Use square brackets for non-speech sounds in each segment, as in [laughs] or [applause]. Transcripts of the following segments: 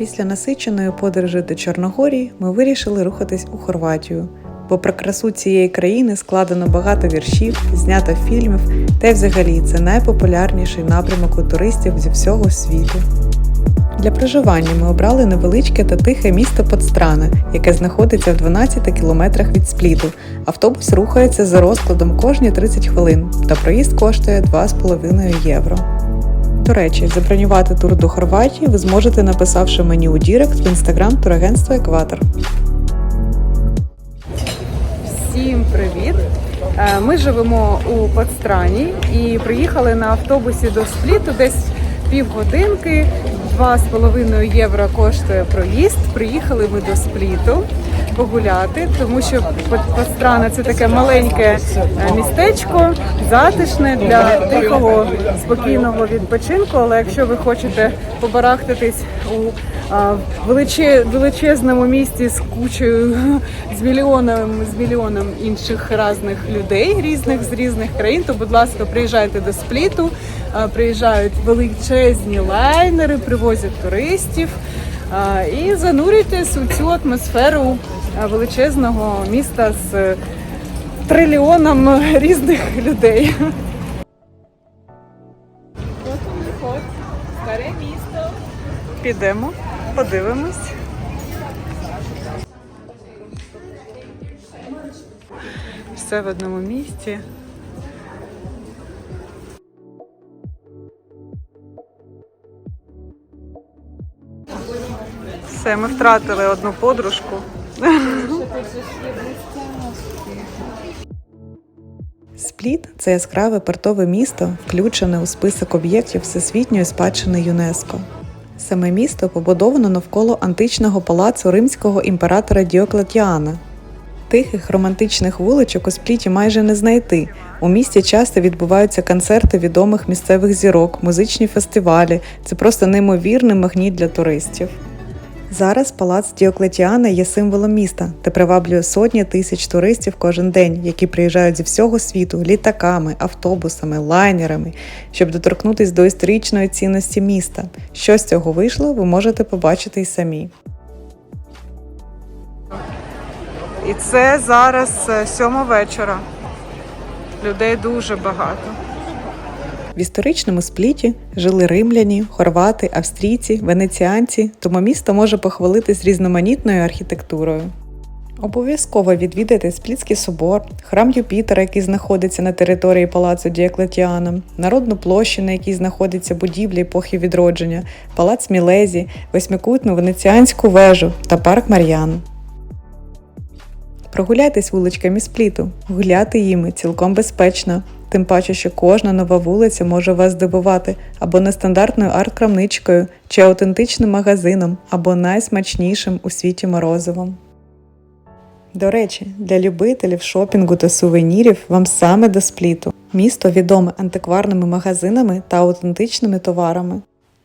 Після насиченої подорожі до Чорногорії ми вирішили рухатись у Хорватію, бо про красу цієї країни складено багато віршів, знято фільмів, та й взагалі це найпопулярніший напрямок у туристів зі всього світу. Для проживання ми обрали невеличке та тихе місто Подстране, яке знаходиться в 12 кілометрах від спліту. Автобус рухається за розкладом кожні 30 хвилин, та проїзд коштує 2,5 євро. До речі, забронювати тур до Хорватії ви зможете, написавши мені у Дірект в інстаграм турагентства Екватор. Всім привіт! Е, Ми живемо у Подстрані і приїхали на автобусі до Спліту десь півгодинки. 2,5 євро коштує проїзд. Приїхали ми до Спліту погуляти, тому що Подстрана це таке маленьке е, містечко, затишне для тихого спокійного відпочинку. Але якщо ви хочете побарахтатись у величезному місті з кучою [laughs] з мільйоном з мільйоном інших різних людей, різних з різних країн, то будь ласка, приїжджайте до спліту. А, Приїжджають величезні лайнери, привозять туристів і занурюйтесь у цю атмосферу величезного міста з трильйоном різних людей. Старе місто. Підемо, подивимось. Все в одному місці. Все, ми втратили одну подружку. Спліт це яскраве портове місто, включене у список об'єктів Всесвітньої спадщини ЮНЕСКО. Саме місто побудовано навколо античного палацу римського імператора Діоклетіана. Тихих романтичних вуличок у спліті майже не знайти. У місті часто відбуваються концерти відомих місцевих зірок, музичні фестивалі. Це просто неймовірний магніт для туристів. Зараз палац Діоклетіана є символом міста та приваблює сотні тисяч туристів кожен день, які приїжджають зі всього світу літаками, автобусами, лайнерами, щоб доторкнутися до історичної цінності міста. Що з цього вийшло, ви можете побачити й самі. І це зараз е, сьома вечора. Людей дуже багато. В історичному спліті жили римляні, хорвати, австрійці, венеціанці, тому місто може похвалитись різноманітною архітектурою. Обов'язково відвідайте Сплітський собор, храм Юпітера, який знаходиться на території палацу Діоклетіана, народну площу, на якій знаходиться будівля епохи відродження, палац Мілезі, восьмикутну венеціанську вежу та парк Мар'ян. Прогуляйтесь вуличками спліту, гуляти їми цілком безпечно. Тим паче, що кожна нова вулиця може вас здивувати або нестандартною арт-крамничкою, чи аутентичним магазином, або найсмачнішим у світі морозивом. До речі, для любителів шопінгу та сувенірів вам саме до спліту. Місто відоме антикварними магазинами та аутентичними товарами.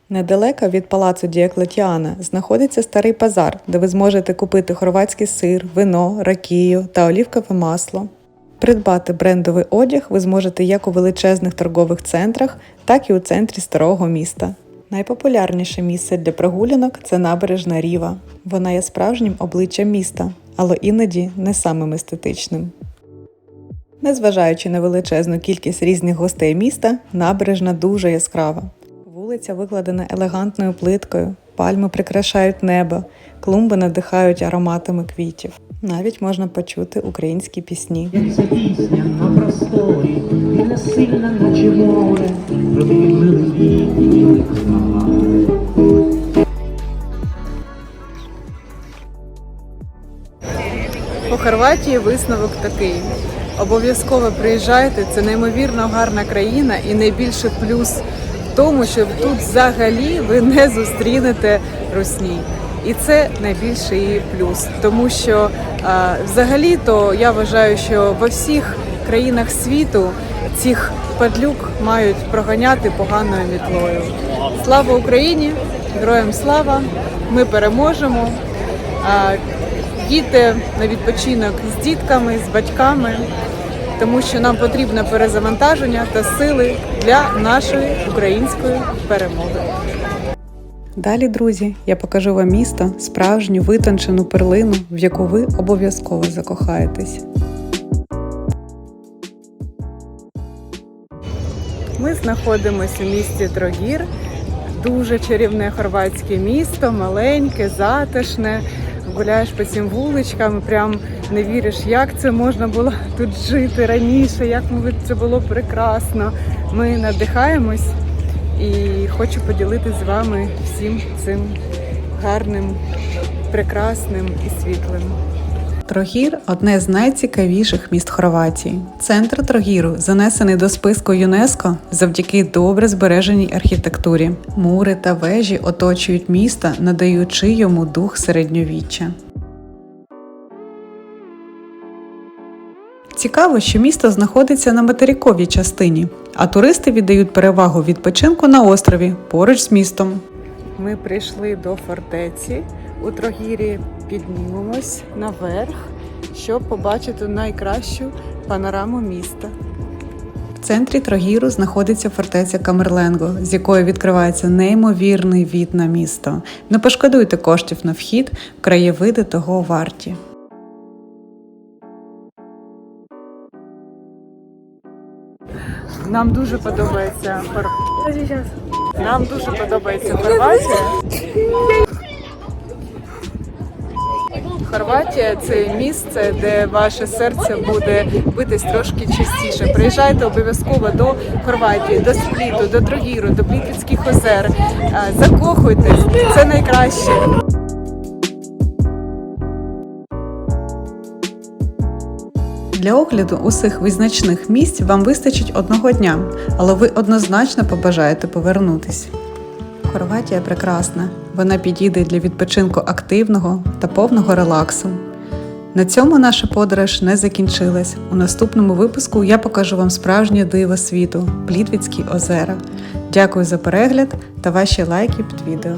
Недалеко від палацу Діоклетіана знаходиться старий базар, де ви зможете купити хорватський сир, вино, ракію та олівкове масло. Придбати брендовий одяг ви зможете як у величезних торгових центрах, так і у центрі старого міста. Найпопулярніше місце для прогулянок це набережна Ріва. Вона є справжнім обличчям міста, але іноді не самим естетичним. Незважаючи на величезну кількість різних гостей міста, набережна дуже яскрава. Вулиця викладена елегантною плиткою, пальми прикрашають небо, клумби надихають ароматами квітів. Навіть можна почути українські пісні. Як ця пісня на просторі, і не сильна, наче море. По Хорватії висновок такий. Обов'язково приїжджайте, це неймовірно гарна країна і найбільший плюс в тому, що тут взагалі ви не зустрінете русні. І це найбільший плюс, тому що а, взагалі-то я вважаю, що во всіх країнах світу цих падлюк мають проганяти поганою мітлою. Слава Україні! Героям слава! Ми переможемо! А, Їдьте на відпочинок з дітками, з батьками, тому що нам потрібне перезавантаження та сили для нашої української перемоги. Далі, друзі, я покажу вам місто, справжню витончену перлину, в яку ви обов'язково закохаєтесь. Ми знаходимося у місті Трогір. Дуже чарівне хорватське місто, маленьке, затишне. Гуляєш по цим вуличкам, прям не віриш, як це можна було тут жити раніше, як це було прекрасно. Ми надихаємось і хочу поділитися з вами всім цим гарним, прекрасним і світлим. Трогір одне з найцікавіших міст Хорватії. Центр Трогіру занесений до списку ЮНЕСКО завдяки добре збереженій архітектурі. Мури та вежі оточують місто, надаючи йому дух середньовіччя. Цікаво, що місто знаходиться на материковій частині, а туристи віддають перевагу відпочинку на острові поруч з містом. Ми прийшли до фортеці. У Трогірі піднімемось наверх, щоб побачити найкращу панораму міста. В центрі Трогіру знаходиться фортеця Камерленго, з якої відкривається неймовірний від на місто. Не пошкодуйте коштів на вхід, краєвиди того варті. Нам дуже подобається Хор... Нам дуже подобається Хорватія. Хорватія це місце, де ваше серце буде битись трошки частіше. Приїжджайте обов'язково до Хорватії, до Спліту, до Трогіру, до Плітвицьких озер. Е, Закохуйтесь, це найкраще. Для огляду усіх визначних місць вам вистачить одного дня, але ви однозначно побажаєте повернутись. Хорватія прекрасна. Вона підійде для відпочинку активного та повного релаксу. На цьому наша подорож не закінчилась. У наступному випуску я покажу вам справжнє диво світу Плітвіцькі озера. Дякую за перегляд та ваші лайки під відео.